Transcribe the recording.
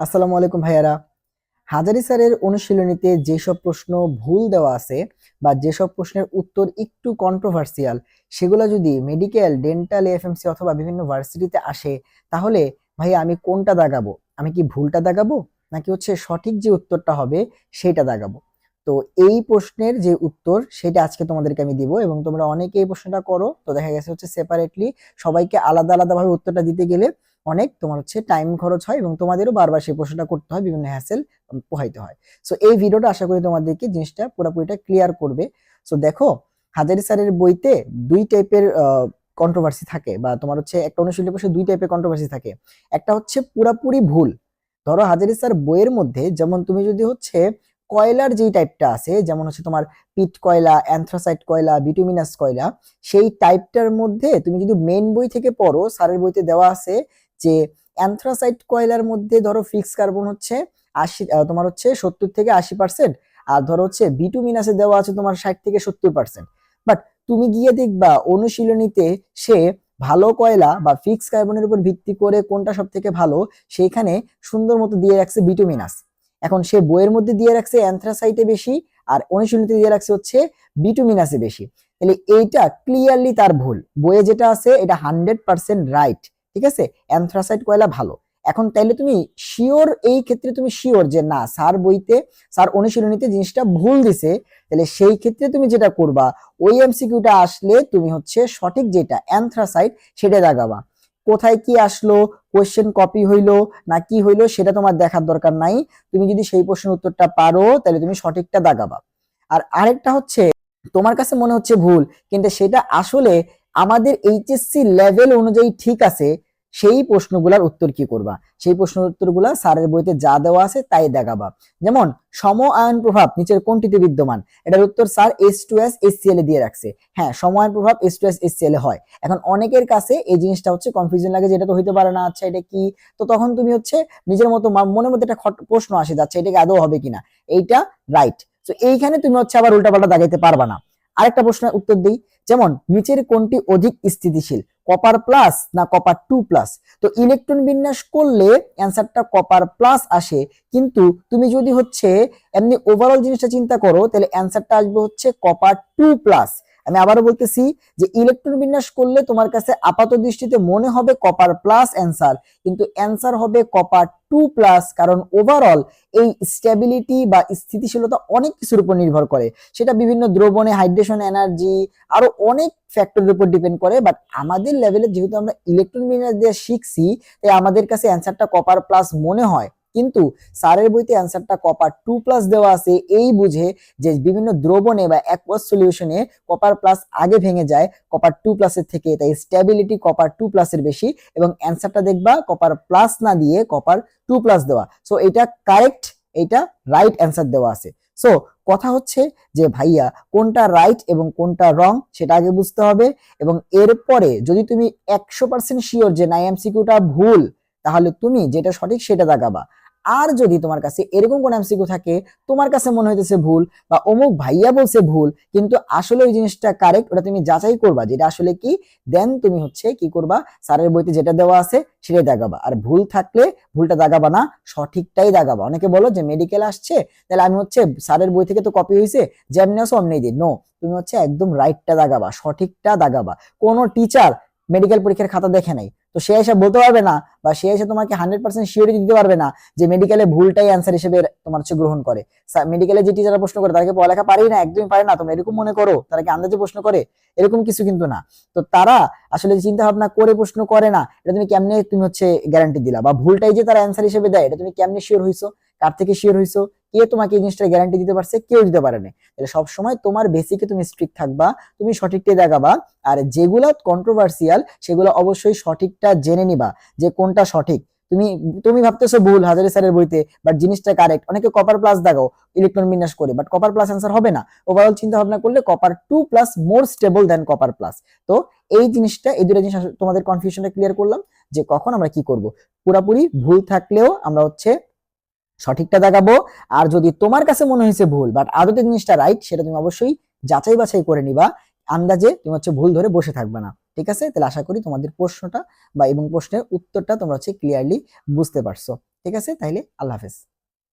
আসসালামু আলাইকুম ভাইয়ারা। হাজারি স্যারের অনুশীলনীতে যেসব প্রশ্ন ভুল দেওয়া আছে বা যেসব প্রশ্নের উত্তর একটু কন্ট্রোভার্সিয়াল সেগুলো যদি মেডিকেল ডেন্টাল এফএমসি অথবা বিভিন্ন ভার্সিটিতে আসে, তাহলে ভাইয়া আমি কোনটা দাগাবো? আমি কি ভুলটা দাগাবো? নাকি হচ্ছে সঠিক যে উত্তরটা হবে, সেটা দাগাবো? তো এই প্রশ্নের যে উত্তর, সেটা আজকে তোমাদেরকে আমি দিব এবং তোমরা অনেকে এই প্রশ্নটা করো। তো দেখা গেছে হচ্ছে সেপারেটলি সবাইকে আলাদা আলাদাভাবে উত্তরটা দিতে গেলে অনেক তোমার হচ্ছে টাইম খরচ হয় এবং তোমাদেরও বারবার সেই প্রশ্নটা করতে হয়, বিভিন্ন হ্যাসেল পোহাইতে হয়। সো এই ভিডিওটা আশা করি তোমাদেরকে জিনিসটা পুরোপুরিটা ক্লিয়ার করবে। সো দেখো, হাজারি স্যারের বইতে দুই টাইপের কন্ট্রোভার্সি থাকে বা তোমার হচ্ছে একটা অনুশীলনী প্রশ্নে দুই টাইপের কন্ট্রোভার্সি থাকে। একটা হচ্ছে পুরাপুরি ভুল। ধরো, হাজারি স্যার বইয়ের মধ্যে যেমন তুমি যদি হচ্ছে কয়লার যেই টাইপটা আছে, যেমন হচ্ছে তোমার পিট কয়লা অ্যান্থ্রাসাইট কয়লা বিটুমিনাস কয়লা, সেই টাইপটার মধ্যে তুমি যদি মেন বই থেকে পড়ো স্যারের বইতে দেওয়া আছে যে অ্যান্থ্রাসাইট কয়লার মধ্যে ধরো ফিক্স কার্বন হচ্ছে আশি তোমার হচ্ছে সত্তর থেকে আশি পার্সেন্ট আর ধরো হচ্ছে বিটুমিনাসে দেওয়া আছে তোমার ষাট থেকে সত্তর পার্সেন্ট বাট তুমি গিয়ে দেখবা অনুশীলনীতে সে ভালো কয়লা বা ফিক্স কার্বনের উপর ভিত্তি করে কোনটা সব থেকে ভালো, সেইখানে সুন্দর মতো দিয়ে রাখছে বিটুমিনাস এখন সে বইয়ের মধ্যে দিয়ে রাখছে অ্যান্থ্রাসাইটে বেশি, আর অনুশীলনীতে দিয়ে রাখছে হচ্ছে বিটুমিনাসে বেশি। তাহলে এইটা ক্লিয়ারলি তার ভুল। বইয়ে যেটা আছে এটা হান্ড্রেড পার্সেন্ট রাইট ঠিক আছে? অ্যান্থ্রাসাইট কয়লা ভালো। এখন তাইলে তুমি শিওর এই ক্ষেত্রে তুমি শিওর যে না স্যার বইতে স্যার অনুশীলনীতে জিনিসটা ভুল দিছে তাহলে সেই ক্ষেত্রে তুমি যেটা করবা, ওই এমসিকিউটা আসলে তুমি হচ্ছে সঠিক যেটা অ্যান্থ্রাসাইট সেটা দাগাবা কোথায় কি আসলো কোয়েশ্চেন কপি হইল না কি হইল সেটা তোমার দেখার দরকার নাই। তুমি যদি সেই প্রশ্নের উত্তরটা পারো তাহলে তুমি সঠিকটা দাগাবা আর আরেকটা হচ্ছে, তোমার কাছে মনে হচ্ছে ভুল, কিন্তু সেটা আসলে আমাদের এইচএসসি লেভেল অনুযায়ী ঠিক আছে, সেই প্রশ্নগুলোর উত্তর কি করবা? সেই প্রশ্নের উত্তরগুলা স্যারের বইতে যা দেওয়া আছে তাই দেখাবা। যেমন, সম আয়ন প্রভাব নিচের কোনটিতে বিদ্যমান? এটার উত্তর sir S two S SCL এ দিয়ে রাখছে। হ্যাঁ সম আয়ন প্রভাব এস টু এস এসসিএল এ হয়। এখন অনেকের কাছে এই জিনিসটা হচ্ছে কনফিউশন লাগে যে এটা তো হইতে পারে না আচ্ছা এটা কি? তো তখন তুমি হচ্ছে নিজের মতো মনের মধ্যে একটা প্রশ্ন আসে যাচ্ছে এটাকে আদৌ হবে কিনা? এইটা রাইট তো এইখানে তুমি হচ্ছে আবার উল্টাপাল্টা দাগাইতে পারবা না। আরেকটা প্রশ্নের উত্তর দিই। যেমন, নিচের কোনটি অধিক স্থিতিশীল কপার প্লাস না কপার টু প্লাস তো ইলেকট্রন বিন্যাস করলে অ্যান্সারটা কপার প্লাস আসে, কিন্তু তুমি যদি হচ্ছে এমনি ওভারঅল জিনিসটা চিন্তা করো, তাহলে অ্যান্সারটা আসবে হচ্ছে কপার টু প্লাস আমি আবারও বলতেছি যে ইলেকট্রন বিন্যাস করলে তোমার কাছে আপাত দৃষ্টিতে মনে হবে কপার প্লাস অ্যান্সার কিন্তু অ্যান্সার হবে কপার টু প্লাস কারণ ওভারঅল এই স্টেবিলিটি বা স্থিতিশীলতা অনেক কিছুর উপর নির্ভর করে। সেটা বিভিন্ন দ্রবণে হাইড্রেশন এনার্জি আরও অনেক ফ্যাক্টরের উপর ডিপেন্ড করে বাট আমাদের লেভেলে যেহেতু আমরা ইলেকট্রন বিন্যাস দিয়ে শিখছি, তাই আমাদের কাছে অ্যান্সারটা কপার প্লাস মনে হয়। কিন্তু স্যারের বইতে অ্যান্সারটা কপার টু প্লাস দেওয়া আছে, এই বুঝে যে বিভিন্ন দ্রবণে বা অ্যাকোয়াস সলিউশনে কপার প্লাস আগে ভেঙে যায় কপার টু প্লাসের থেকে, তাই স্টেবিলিটি কপার টু প্লাসের বেশি এবং অ্যান্সারটা দেখবা কপার প্লাস না দিয়ে কপার টু প্লাস দেওয়া। সো এটা কারেক্ট এটা রাইট অ্যান্সার দেওয়া আছে। সো কথা হচ্ছে যে ভাইয়া কোনটা রাইট এবং কোনটা রং সেটা আগে বুঝতে হবে এবং এরপরে যদি তুমি একশো পার্সেন্ট শিওর যে না এমসিকিউটা ভুল তাহলে তুমি যেটা সঠিক সেটা দাগাবা আর যদি তোমার কাছে এরকম কোন এমসিকিউ থাকে, তোমার কাছে মনে হইতেছে ভুল বা অমুক ভাইয়া বলছে ভুল, কিন্তু আসলে ওই জিনিসটা কারেক্ট ওটা তুমি যাচাই করবা। যেটা আসলে কি দেন তুমি হচ্ছে কি করবা, স্যারের বইতে যেটা দেওয়া আছে সেটাই দাগাবা আর ভুল থাকলে ভুলটা দাগাবা না, সঠিকটাই দাগাবা অনেকে বলো যে মেডিকেল আসছে, তাহলে আমি হচ্ছে স্যারের বই থেকে তো কপি হয়েছে যেমনি আসো অমনি দিন নো তুমি হচ্ছে একদম রাইটটা দাগাবা সঠিকটা দাগাবা কোনো টিচার মেডিকেল পরীক্ষার খাতা দেখে নাই তো সে এসে বলতে পারবে না বা সে এসে তোমাকে হান্ড্রেড পার্সেন্ট শিওরিটি দিতে পারবে না যে মেডিকেলে ভুলটাই অ্যান্সার হিসেবে তোমার হচ্ছে গ্রহণ করে। মেডিকেলে যে টিচাররা প্রশ্ন করে তাকে পড়ালেখা পারেই না? একদমই পারে না। তোমরা এরকম মনে করো। তারা কি আন্দাজে প্রশ্ন করে? এরকম কিছু কিন্তু না। তো তারা আসলে চিন্তা ভাবনা করে প্রশ্ন করে না, এটা তুমি কেমনে তুমি হচ্ছে গ্যারান্টি দিলা? বা ভুলটাই যে তারা অ্যান্সার হিসেবে দেয়, এটা তুমি কেমনে শিওর হইছো? কার থেকে শিওর হইছো? কে তোমাকে এই জিনিসটা গ্যারান্টি দিতে পারছে? কেউ দিতে পারে না তাহলে সবসময় তোমার বেসিকে তুমি স্ট্রিক্ট থাকবা, তুমি সঠিকটাই দেখাবা। আর যেগুলা কন্ট্রোভার্সিয়াল সেগুলো অবশ্যই সঠিকটা জেনে নিবা যে কোনটা সঠিক। তুমি তুমি ভাবতেছো ভুল হাজারি স্যারের বইতে বাট জিনিসটা কারেক্ট অনেকে কপার প্লাস দেখাও ইলেকট্রন বিন্যাস করে বাট কপার প্লাস অ্যান্সার হবে না। ওভারঅল চিন্তা ভাবনা করলে copper two plus more stable then copper plus তো এই জিনিসটা, এই দুটো জিনিস তোমাদের কনফিউশনটা ক্লিয়ার করলাম যে কখন আমরা কি করব। পুরাপুরি ভুল থাকলেও আমরা হচ্ছে সঠিকটা দেখাবো। আর যদি তোমার কাছে মনে হয়েছে ভুল বাট আদতে জিনিসটা রাইট সেটা তুমি অবশ্যই যাচাই বাছাই করে নিবা। আন্দাজে তুমি হচ্ছে ভুল ধরে বসে থাকবে না, ঠিক আছে? তাহলে আশা করি তোমাদের প্রশ্নটা বা এবং প্রশ্নের উত্তরটা তোমরা হচ্ছে ক্লিয়ারলি বুঝতে পারছ, ঠিক আছে? তাইলে আল্লাহ হাফেজ।